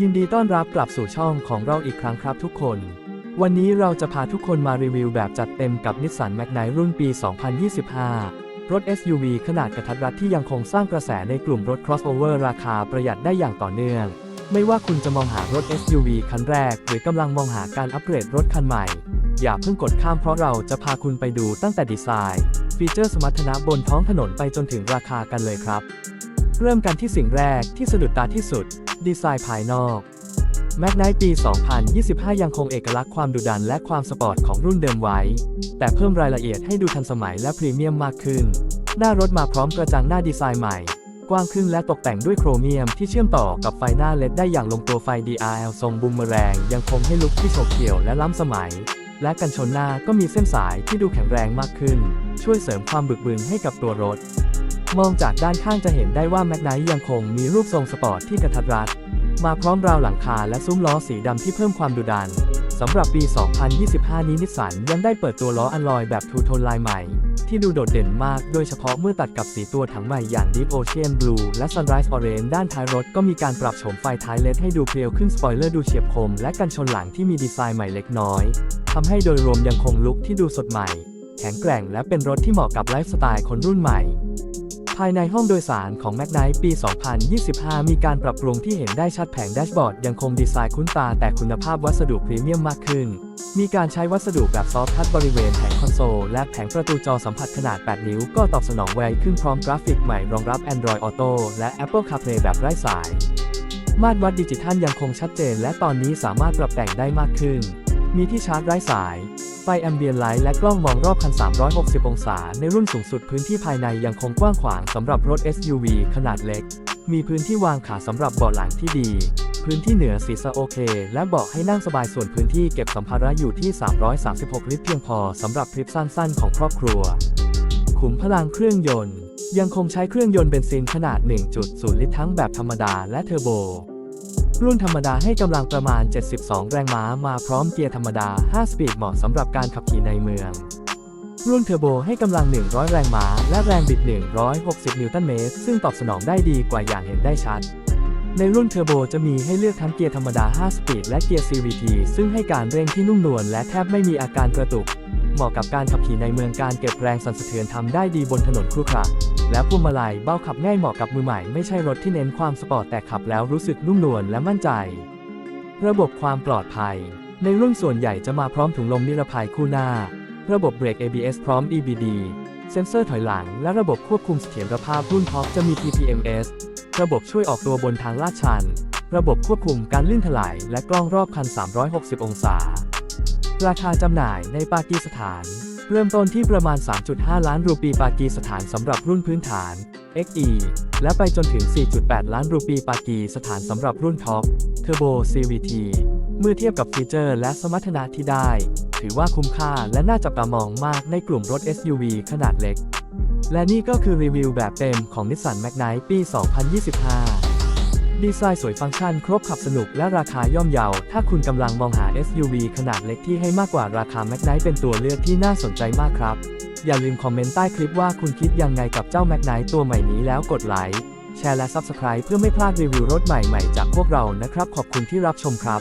ยินดีต้อนรับกลับสู่ช่องของเราอีกครั้งครับทุกคน วันนี้เราจะพาทุกคนมารีวิวแบบจัดเต็มกับนิสสันแมกไนรุ่นปี 2025 รถ SUV ขนาดกระทัดรัดที่ยังคงสร้างกระแสในกลุ่มรถ crossover ราคาประหยัดได้อย่างต่อเนื่อง ไม่ว่าคุณจะมองหารถ SUV คันแรก หรือกำลังมองหาการอัปเกรดรถคันใหม่ อย่าเพิ่งกดข้ามเพราะเราจะพาคุณไปดูตั้งแต่ดีไซน์ ฟีเจอร์สมรรถนะบนท้องถนนไปจนถึงราคากันเลยครับ เริ่มกันที่สิ่งแรกที่สะดุดตาที่สุด ดีไซน์ภายนอก แมกไนปี 2025 ยังคงเอกลักษณ์ความดุดันและความสปอร์ตของรุ่นเดิมไว้ แต่เพิ่มรายละเอียดให้ดูทันสมัยและพรีเมียมมากขึ้น หน้ารถมาพร้อมกระจังหน้าดีไซน์ใหม่ กว้างขึ้นและตกแต่งด้วยโครเมียมที่เชื่อมต่อกับไฟหน้าเลดได้อย่างลงตัวไฟ DRL ทรงบูมเมแรง ยังคงให้ลุคที่โฉบเฉี่ยวและล้ำสมัย และกันชนหน้าก็มีเส้นสายที่ดูแข็งแรงมากขึ้น ช่วยเสริมความบึกบึนให้กับตัวรถ มองจากด้านข้างจะเห็นได้ว่าแมกไนยังคงมีรูปทรงสปอร์ตที่กระทัดรัด มาพร้อมราวหลังคาและซุ้มล้อสีดำที่เพิ่มความดุดันสำหรับปี 2025 นี้นิสสันยังได้เปิดตัวล้ออัลลอยแบบทูโทนลายใหม่ ที่ดูโดดเด่นมาก โดยเฉพาะเมื่อตัดกับสีตัวถังใหม่อย่าง Deep Ocean Blue และ Sunrise Orange ด้านท้ายรถก็มีการปรับโฉมไฟท้ายเลดให้ดูเพรียวขึ้นสปอยเลอร์ดูเฉียบคม และกันชนหลังที่มีดีไซน์ใหม่เล็กน้อยทำให้โดยรวมยังคงลุคที่ดูสดใหม่ แข็งแกร่งและเป็นรถที่เหมาะกับไลฟ์สไตล์คนรุ่นใหม่ ภายในห้องโดยสารของ m a g n i ปี 2025 มีการปรับปรุงที่เห็นได้ชัดแผงแดชบอร์ดยังคงดีไซน์คุ้นตาแต่คุณภาพวัสดุพรีเมียมมากขึ้น มีการใช้วัสดุแบบซอฟทัชบริเวณแผงคอนโซล และแผงประตูจอสัมผัสขนาด 8 นิ้ว ก็ตอบสนองไวขึ้นพร้อมกราฟิกใหม่รองรับ Android Auto และ Apple CarPlay แบบไร้สาย มาตรวัดดิจิทัลยังคงชัดเจน และตอนนี้สามารถปรับแต่งได้มากขึ้น มีที่ชาร์จไร้สาย ไฟแอมเบียนไลท์และกล้องมองรอบคัน 360 องศา ในรุ่นสูงสุดพื้นที่ภายในยังคงกว้างขวางสำหรับรถ SUV ขนาดเล็ก มีพื้นที่วางขาสำหรับเบาะหลังที่ดี พื้นที่เหนือศีรษะโอเค และเบาะให้นั่งสบายส่วนพื้นที่เก็บสัมภาระอยู่ที่ 336 ลิตรเพียงพอสำหรับทริปสั้นๆ ของครอบครัว ขุมพลังเครื่องยนต์ ยังคงใช้เครื่องยนต์เบนซินขนาด 1.0 ลิตรทั้งแบบธรรมดาและเทอร์โบ รุ่นธรรมดาให้กำลังประมาณ 72 แรงม้ามาพร้อมเกียร์ธรรมดา 5 สปีดเหมาะสำหรับการขับขี่ในเมือง รุ่นเทอร์โบให้กำลัง 100 แรงม้า และแรงบิด 160 นิวตันเมตร ซึ่งตอบสนองได้ดีกว่าอย่างเห็นได้ชัด ในรุ่นเทอร์โบจะมีให้เลือกทั้งเกียร์ธรรมดา 5 สปีด และเกียร์ CVT ซึ่งให้การเร่งที่นุ่มนวลและแทบไม่มีอาการกระตุก เหมาะกับการขับขี่ในเมืองการเก็บแรงสั่นสะเทือนทำได้ดีบนถนนครุขระและพวงมาลัยเบ้าขับง่ายเหมาะกับมือใหม่ไม่ใช่รถที่เน้นความสปอร์ตแต่ขับแล้วรู้สึกนุ่มนวลและมั่นใจ ระบบความปลอดภัย ในรุ่นส่วนใหญ่จะมาพร้อมถุงลมนิรภัยคู่หน้า ระบบเบรก ABS พร้อม EBD เซ็นเซอร์ถอยหลัง และระบบควบคุมเสถียรภาพรุ่นท็อปจะมี TPMS ระบบช่วยออกตัวบนทางลาดชัน ระบบควบคุมการลื่นถลาย และกล้องรอบคัน 360 องศา ราคาจำหน่ายในปากีสถาน เริ่มต้นที่ประมาณ 3.5 ล้านรูปีปากีสถานสำหรับรุ่นพื้นฐาน XE และไปจนถึง 4.8 ล้านรูปีปากีสถานสำหรับรุ่นท็อป Turbo CVT เมื่อเทียบกับฟีเจอร์และสมรรถนะที่ได้ ถือว่าคุ้มค่าและน่าจับตามองมากในกลุ่มรถ SUV ขนาดเล็ก และนี่ก็คือรีวิวแบบเต็มของ Nissan m a g n i ปี 2025 ดีไซน์สวยฟังก์ชันครบขับสนุกและราคาย่อมเยา ถ้าคุณกำลังมองหา SUV ขนาดเล็กที่ให้มากกว่าราคา m a g n i เป็นตัวเลือกที่น่าสนใจมากครับ อย่าลืมคอมเมนต์ใต้คลิปว่าคุณคิดยังไงกับเจ้า m a g n i ตัวใหม่นี้แล้วกดไลค์แชร์และ Subscribe เพื่อไม่พลาดรีวิวรถใหม่ๆ จากพวกเรานะครับ ขอบคุณที่รับชมครับ